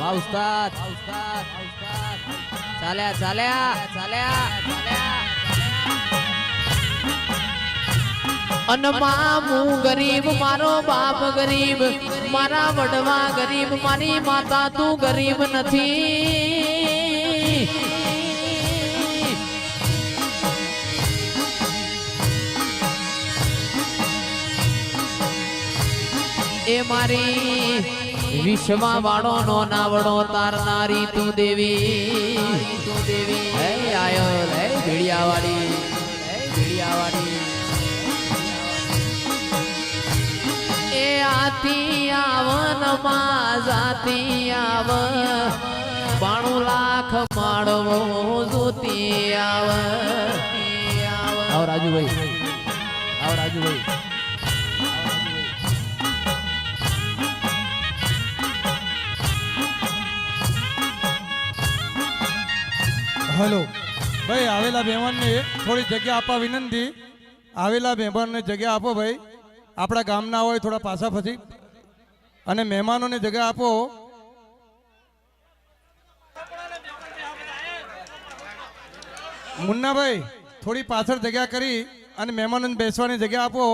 पावसात चाल्या चाल्या चाल्या चाल्या અન હું ગરીબ, મારો બાપ ગરીબ, મારા વડવા ગરીબ, મારી માતા તું ગરીબ નથી. એ મારી વિશ્વા વાળો નો નાવડો તારનારી તું દેવી. તું દેવી હે આયો હે ભીડિયાવાળી હે ભીડિયાવાળી. આતી આવનમાં જાતી આવ બાણું લાખ માળવો જોતી આવ આવ રાજુભાઈ. આવ રાજુભાઈ. હલો. ભાઈ આવેલા મહેમાનને થોડી જગ્યા આપવા વિનંતી. આવેલા મહેમાનને જગ્યા આપો ભાઈ. આપણા ગામના હોય, થોડા પાછા ફસી અને મહેમાનોને જગ્યા આપો. મુન્નાભાઈ, થોડી પાછળ જગ્યા કરી અને મહેમાનોને બેસવાની જગ્યા આપો.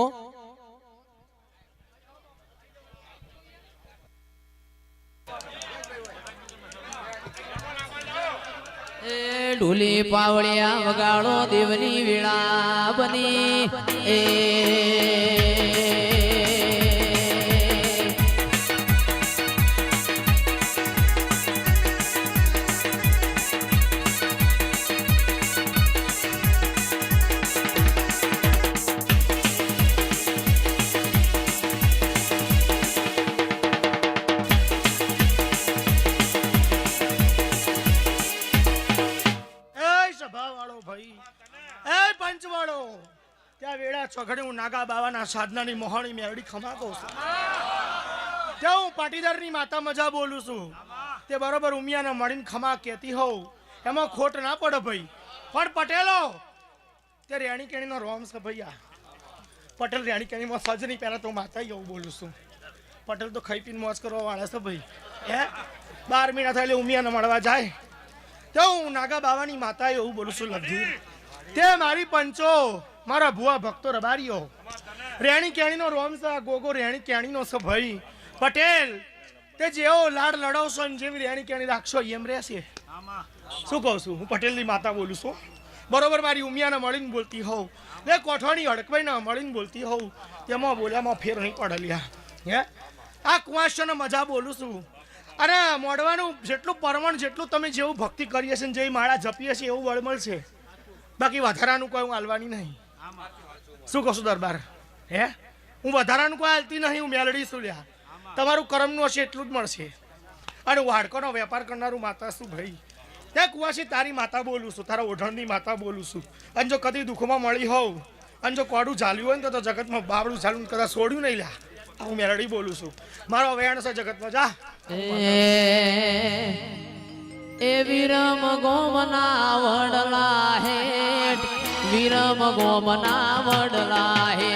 ઢોલી પાવળિયા વગાડો દેવની વીણા બની. એ પંચવાળો. ત્યાં વેળા ચોઘડે હું નાગા બાવાના સાધનાની મોહણી ખમા ખમાતો છું. ત્યાં હું પાટીદારની માતા મજા બોલું છું. તે બરોબર ઉમિયાને મળીને ખમા કહેતી હોઉં. એમાં ખોટ ના પડે ભાઈ. પણ પટેલો, તે રેણી કેણીનો રોમ છે ભૈયા? પટેલ રેણી કેણીમાં સજ નહીં, પહેલાં તો માતા એવું બોલું છું. પટેલ તો ખાઈ પીને મોજ કરવા વાળા છે ભાઈ. હે? બાર મહિના થાય ઉમિયાને મળવા જાય. તો હું નાગા બાવાની માતા એવું બોલું છું લગી તે મારી પંચો. મારા ભુવા ભક્તો રબારીઓ. રેણી કેણીનો રોમ આ ગોગો રેણી કેણીનો છે ભાઈ. પટેલ, તે જેવો લાડ લડાવશો ને જેવી રેણી કેણી રાખશો, એમ રહેશે. શું કહું છું? હું પટેલની માતા બોલું છું. બરોબર, મારી ઉમિયાને મળીને બોલતી હોઉં. ને કોઠવાણી હડકવાઈને મળીને બોલતી હોઉં. તેમાં બોલ્યામાં ફેર નહીં પડેલ્યા. હે? આ કુવાશોને મજા બોલું છું. અને મોડવાનું જેટલું પરમણ જેટલું તમે જેવું ભક્તિ કરીએ છીએ ને જેવી માળા જપીએ છીએ એવું વળમળ છે. બાકી વધારાનું કોઈ હું હાલવાની નહીં. શું કહું છું દરબાર? હે? હું વધારાનું કોઈ હાલતી નહીં, હું મેલડી છું લ્યા. તમારું કરમનું હશે એટલું જ મળશે. અને વાડકોનો વેપાર કરનારું માતા શું ભાઈ. ત્યાં કુવાશી તારી માતા બોલું છું, તારા ઓઢણની માતા બોલું છું. અને જો કદી દુઃખમાં મળી હોઉં, અને જો કોડું ઝાલ્યું હોય ને તો જગતમાં બાવડું ઝાલ્યું કદાચ છોડ્યું નહીં લ્યા. હું મેલડી બોલું છું. મારો અવયાણ છે જગતમાં જા. એ વિરમ ગોમના વિરમ ગોમના વડલા હે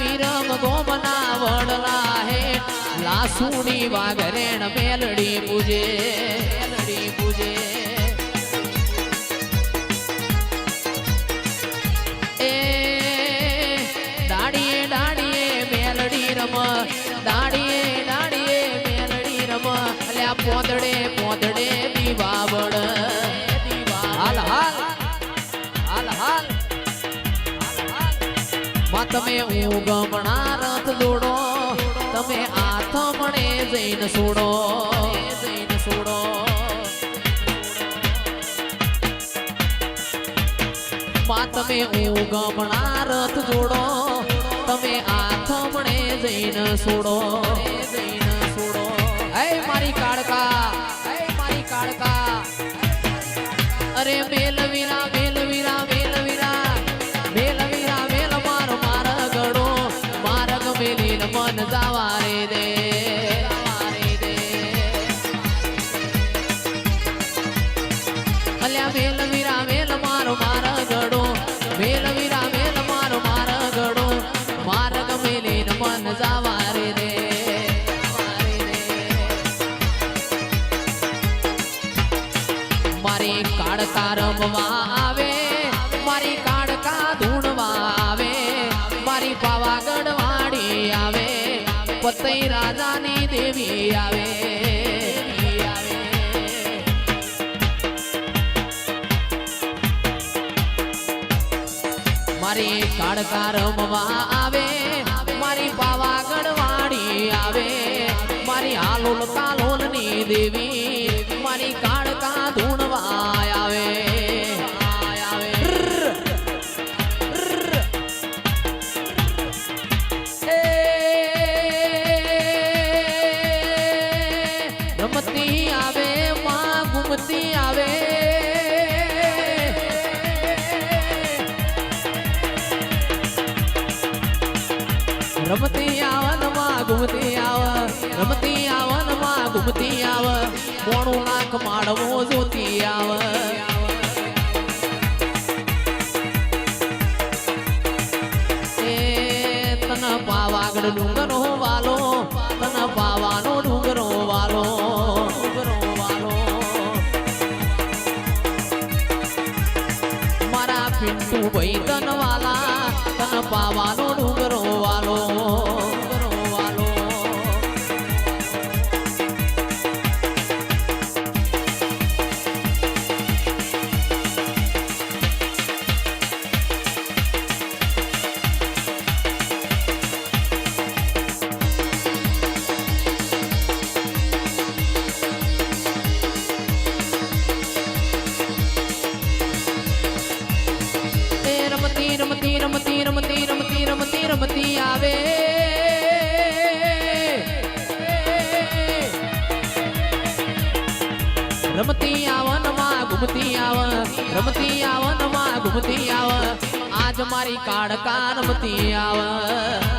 વિરમ ગોમના વડલા હે લાસુડી વાઘરેણ મેલડી પૂજે. મેલડી પૂજે. દાડીએ દાડીએ મેલડી રમ. દાડીએ પોદડે પોદડે દીવાવડ હાલ હાલ હાલ હાલ. માં તમે ઉગમણા રથ દોડો, તમે આથમણે જઈને છોડો જઈને છોડો માં તમે ઉગમણા રથ જોડો, તમે આથમણે જઈને છોડો જઈને સોડો. હે મારી કાળકા, હે મારી કાળકા. અરે મેલવીરા મેલવીરા મેલવીરા મેલવીરા મેલ મારો મારગડો મારગ મેલીને મન જાવા રે દે. કાળકા રમવા આવે, મારી કાળકા ધૂણવા આવે, મારી પાવાગઢ વાળી આવે, પતઈ રાજાની દેવી આવે મારી કાળકા રમવા રમતી આવનમાં ઘૂમતી આવ રમતી આવનમાં ઘૂમતી આવ કોણું નાક માળવો જોતી આવ પાવાગઢ ડુંગરો વાલો, તન પાવાનો ડુંગરો વાલો ડુંગરો વાલો. મારા પિન્ટુ ભાઈ તન વાલા તન પાવાનો રમતી આવનમાં ઘૂમતી આવ, રમતી આવનમાં ઘૂમતી આવ. આજ મારી કાળકા રમતી આવ.